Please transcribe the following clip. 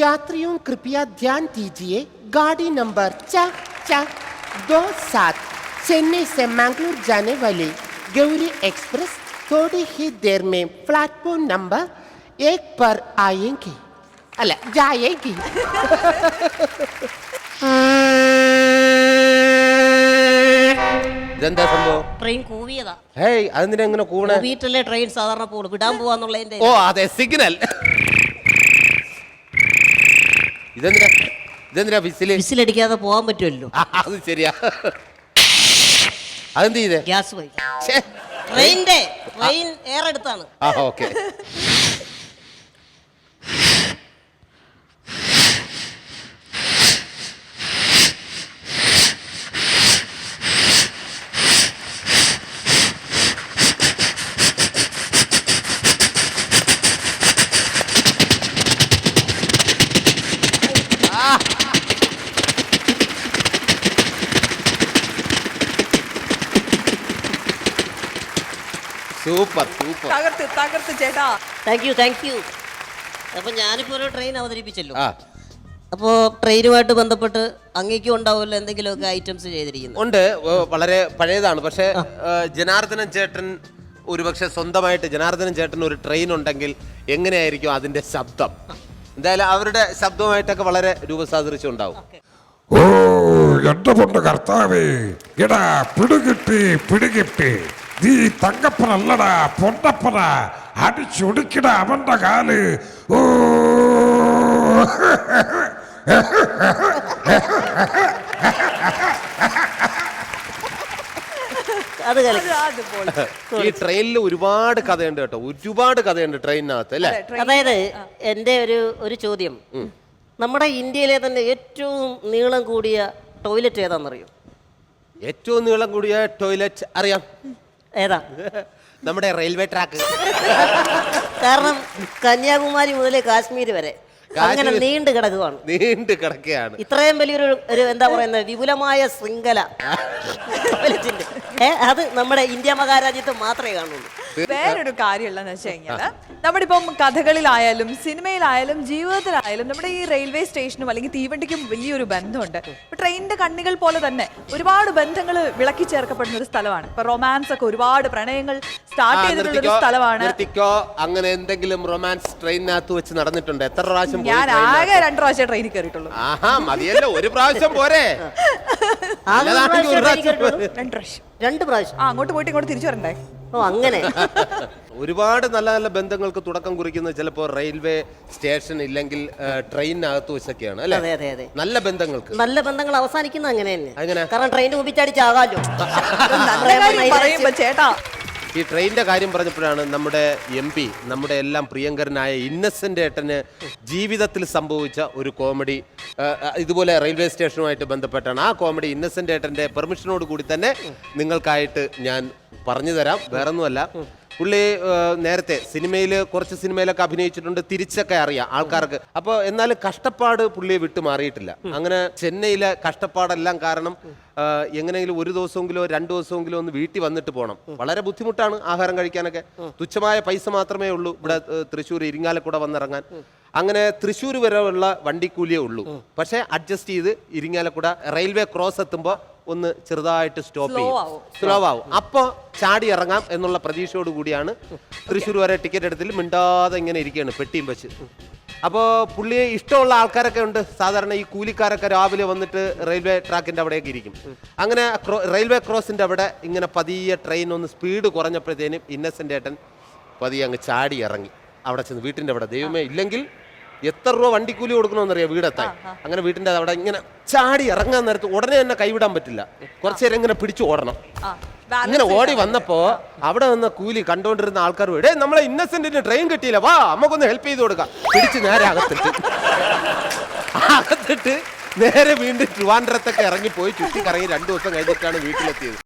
यात्रियों कृपया ध्यान दीजिए गाड़ी नंबर चार चार दो सात चेन्नई से मैंगलोर जाने वाली गौरी एक्सप्रेस थोड़ी ही देर में प्लेटफॉर्म नंबर एक पर आएंगी അല്ല ജായേക്ക് ഇതെന്താ സംഭവം? ട്രെയിൻ കൂവിയതാ. ഹേയ് അതെന്തിനാ ഇങ്ങനെ കൂവണേ? വീട്ടിലെ ട്രെയിൻ സാധാരണ പോകുള്ളൂ വിടാൻ പോവാന്നുള്ളതിന്റെ ഓ അതെ സിഗ്നൽ. ഇതെന്തിനാ? ഇതെന്തിനാ വിസിൽ? വിസിലടിക്കാതെ പോകാൻ പറ്റുമല്ലോ. ആ, അത് ശരിയാ. അതെന്ത് ചെയ്തേ? ഗ്യാസ് പോയി. ഛേ. ട്രെയിനിന്റെ ട്രെയിൻ എയർ അടുത്താണ്. ആ ഓക്കെ. സൂപ്പർ സൂപ്പർ തകർത്ത് തകർത്ത് ചേട്ടാ. താങ്ക് യു താങ്ക് യു അപ്പൊ ഞാനിപ്പോ ഒരു ട്രെയിൻ അവതരിപ്പിച്ചല്ലോ. ആ. അപ്പോ ട്രെയിനുമായിട്ട് ബന്ധപ്പെട്ട് അങ്ങേക്കും ഉണ്ടാവുമല്ലോ എന്തെങ്കിലുമൊക്കെ ഐറ്റംസ് ചെയ്തിരിക്കുന്നു ഉണ്ട്. വളരെ പഴയതാണ്. പക്ഷേ ഏ, ജനാർദ്ദനൻ ചേട്ടൻ ഒരുപക്ഷെ സ്വന്തമായിട്ട് ജനാർദ്ദനൻ ചേട്ടൻ ഒരു ട്രെയിൻ ഉണ്ടെങ്കിൽ എങ്ങനെയായിരിക്കും അതിന്റെ ശബ്ദം? എന്തായാലും അവരുടെ ശബ്ദമായിട്ടൊക്കെ വളരെ രൂപസാദൃശ്യം ഉണ്ടാവും ഓ എന്റെ പൊണ്ണ് കർത്താവേ. എടാ പിടുകിട്ടി പിടുകിട്ടി. നീ തങ്കപ്പനല്ലടാ പൊണ്ടപ്പന അടിച്ചൊടുക്കിട അവന്റെ കാൽ. ഓ. അത് ഈ ട്രെയിനിൽ ഒരുപാട് കഥയുണ്ട് കേട്ടോ. ഒരുപാട് കഥയുണ്ട് ട്രെയിനിനകത്ത് അല്ലേ? അതായത് എന്റെ ഒരു ഒരു ചോദ്യം. നമ്മുടെ ഇന്ത്യയിലെ തന്നെ ഏറ്റവും നീളം കൂടിയ ടോയ്ലറ്റ് ഏതാണെന്നറിയോ? ഏറ്റവും നീളം കൂടിയ ടോയ്ലറ്റ് അറിയാം. ഏതാ? നമ്മുടെ റെയിൽവേ ട്രാക്ക്. കാരണം കന്യാകുമാരി മുതൽ കാശ്മീർ വരെ. അങ്ങനെ നീണ്ടു കിടക്കുകയാണ് നീണ്ടു കിടക്കുകയാണ് ഇത്രയും വലിയൊരു ഒരു എന്താ പറയുന്നത് വിപുലമായ ശൃംഖല. അത് നമ്മുടെ ഇന്ത്യ മഹാരാജ്യത്ത് മാത്രമേ കാണുള്ളൂ. വേറൊരു കാര്യമുള്ളതെന്ന് വെച്ച് കഴിഞ്ഞാൽ നമ്മുടെ ഇപ്പം കഥകളിലായാലും സിനിമയിലായാലും ജീവിതത്തിലായാലും നമ്മുടെ ഈ റെയിൽവേ സ്റ്റേഷനും അല്ലെങ്കിൽ തീവണ്ടിക്കും വലിയൊരു ബന്ധമുണ്ട്. ഇപ്പൊ ട്രെയിനിന്റെ കണ്ണികൾ പോലെ തന്നെ ഒരുപാട് ബന്ധങ്ങൾ വിളക്കി ചേർക്കപ്പെടുന്ന ഒരു സ്ഥലമാണ്. ഇപ്പൊ റൊമാൻസ് ഒക്കെ ഒരുപാട് പ്രണയങ്ങൾ സ്റ്റാർട്ട് ചെയ്തിട്ടുള്ള സ്ഥലമാണ്. നിർത്തിക്കോ. അങ്ങനെ എന്തെങ്കിലും റൊമാൻസ് ട്രെയിനിനകത്ത് വെച്ച് നടന്നിട്ടുണ്ട്. എത്ര പ്രാവശ്യം പോയി ഞാൻ? ആകെ രണ്ടു പ്രാവശ്യം ട്രെയിനിൽ കയറിയിട്ടുള്ളൂ ആഹാ മതിയല്ലോ. ഒരു പ്രാവശ്യം പോരെ. ആകെ ഒരു നല്ലതാണെങ്കിൽ ഒരു പ്രാവശ്യം പ്രാവശ്യം ട്രെയിനിൽ രണ്ടു പ്രാവശ്യം. രണ്ട് പ്രാവശ്യം. ആ അങ്ങോട്ട് പോയിട്ട് ഇങ്ങോട്ട് തിരിച്ചു വരണ്ടേ? ഓ അങ്ങനെ. ഒരുപാട് നല്ല നല്ല ബന്ധങ്ങൾക്ക് തുടക്കം കുറിക്കുന്നത് ചിലപ്പോൾ റെയിൽവേ സ്റ്റേഷൻ ഇല്ലെങ്കിൽ ഏ, ട്രെയിനിനകത്ത് വെച്ചൊക്കെയാണ് അല്ലെ? അതെ അതെ അതെ. നല്ല ബന്ധങ്ങൾക്ക്. നല്ല ബന്ധങ്ങൾ അവസാനിക്കുന്നത് അങ്ങനെ തന്നെ. എങ്ങനെ? കാരണം ട്രെയിൻ മുമ്പിച്ചടിച്ചാകാലോ നല്ല കാര്യം പറയുമ്പോ ചേട്ടാ ഈ ട്രെയിനിന്റെ കാര്യം പറഞ്ഞപ്പോഴാണ് നമ്മുടെ എം പി നമ്മുടെ എല്ലാം പ്രിയങ്കരനായ ഇന്നസെന്റ് ഏട്ടന് ജീവിതത്തിൽ സംഭവിച്ച ഒരു കോമഡി ഇതുപോലെ റെയിൽവേ സ്റ്റേഷനുമായിട്ട് ബന്ധപ്പെട്ടാണ്. ആ കോമഡി ഇന്നസെന്റ് ഏട്ടന്റെ പെർമിഷനോട് കൂടി തന്നെ നിങ്ങൾക്കായിട്ട് ഞാൻ പറഞ്ഞു തരാം. വേറൊന്നുമല്ല. പുള്ളി നേരത്തെ സിനിമയിൽ കുറച്ച് സിനിമയിലൊക്കെ അഭിനയിച്ചിട്ടുണ്ട് തിരിച്ചൊക്കെ അറിയാം ആൾക്കാർക്ക്. അപ്പോൾ എന്നാൽ കഷ്ടപ്പാട് പുള്ളിയെ വിട്ടു മാറിയിട്ടില്ല. അങ്ങനെ ചെന്നൈയിലെ കഷ്ടപ്പാടെല്ലാം കാരണം എങ്ങനെയെങ്കിലും ഒരു ദിവസമെങ്കിലോ രണ്ടു ദിവസമെങ്കിലോ ഒന്ന് വീട്ടിൽ വന്നിട്ട് പോകണം വളരെ ബുദ്ധിമുട്ടാണ് ആഹാരം കഴിക്കാനൊക്കെ. തുച്ഛമായ പൈസ മാത്രമേ ഉള്ളൂ ഇവിടെ തൃശ്ശൂർ ഇരിങ്ങാലക്കൂടെ വന്നിറങ്ങാൻ. അങ്ങനെ തൃശ്ശൂർ വരെ ഉള്ള വണ്ടിക്കൂലിയേ ഉള്ളൂ. പക്ഷേ അഡ്ജസ്റ്റ് ചെയ്ത് ഇരിങ്ങാലക്കുട റെയിൽവേ ക്രോസ് എത്തുമ്പോൾ ഒന്ന് ചെറുതായിട്ട് സ്റ്റോപ്പ് ചെയ്യും. സ്ലോ ആവും. അപ്പോൾ ചാടി ഇറങ്ങാം എന്നുള്ള പ്രതീക്ഷയോട് കൂടിയാണ് തൃശ്ശൂർ വരെ ടിക്കറ്റ് എടുത്തിൽ മിണ്ടാതെ ഇങ്ങനെ ഇരിക്കുകയാണ് പെട്ടിയും വെച്ച്. അപ്പോൾ പുള്ളിയെ ഇഷ്ടമുള്ള ആൾക്കാരൊക്കെ ഉണ്ട്. സാധാരണ ഈ കൂലിക്കാരൊക്കെ രാവിലെ വന്നിട്ട് റെയിൽവേ ട്രാക്കിന്റെ അവിടെയൊക്കെ ഇരിക്കും. അങ്ങനെ റെയിൽവേ ക്രോസിന്റെ അവിടെ ഇങ്ങനെ പതിയെ ട്രെയിൻ ഒന്ന് സ്പീഡ് കുറഞ്ഞപ്പോഴത്തേനും ഇന്നസെന്റ് ഏട്ടൻ പതിയെ അങ്ങ് ചാടി ഇറങ്ങി. അവിടെ ചെന്ന് വീട്ടിന്റെ അവിടെ. ദൈവമേ ഇല്ലെങ്കിൽ എത്ര രൂപ വണ്ടിക്കൂലി കൊടുക്കണമെന്നറിയാം വീടെത്താൻ? അങ്ങനെ വീട്ടിന്റെ അവിടെ ഇങ്ങനെ ചാടി ഇറങ്ങാൻ നേരത്ത് ഉടനെ തന്നെ കൈവിടാൻ പറ്റില്ല. കുറച്ചു നേരം ഇങ്ങനെ പിടിച്ചു ഓടണം. ഇങ്ങനെ ഓടി വന്നപ്പോ അവിടെ നിന്ന് കൂലി കണ്ടോണ്ടിരുന്ന ആൾക്കാർ ഇടേ നമ്മളെ ഇന്നസെന്റിന് ട്രെയിൻ കിട്ടിയില്ല. വാ നമുക്കൊന്ന് ഹെൽപ്പ് ചെയ്ത് കൊടുക്കാം. പിടിച്ച് നേരെ അകത്തിട്ട്. അകത്തിട്ട് നേരെ വീണ്ടും ട്രിവാൻഡ്രത്തൊക്കെ ഇറങ്ങി പോയി ചുറ്റിക്കറങ്ങി രണ്ടു ദിവസം കഴിഞ്ഞിട്ടാണ് വീട്ടിലെത്തിയത്.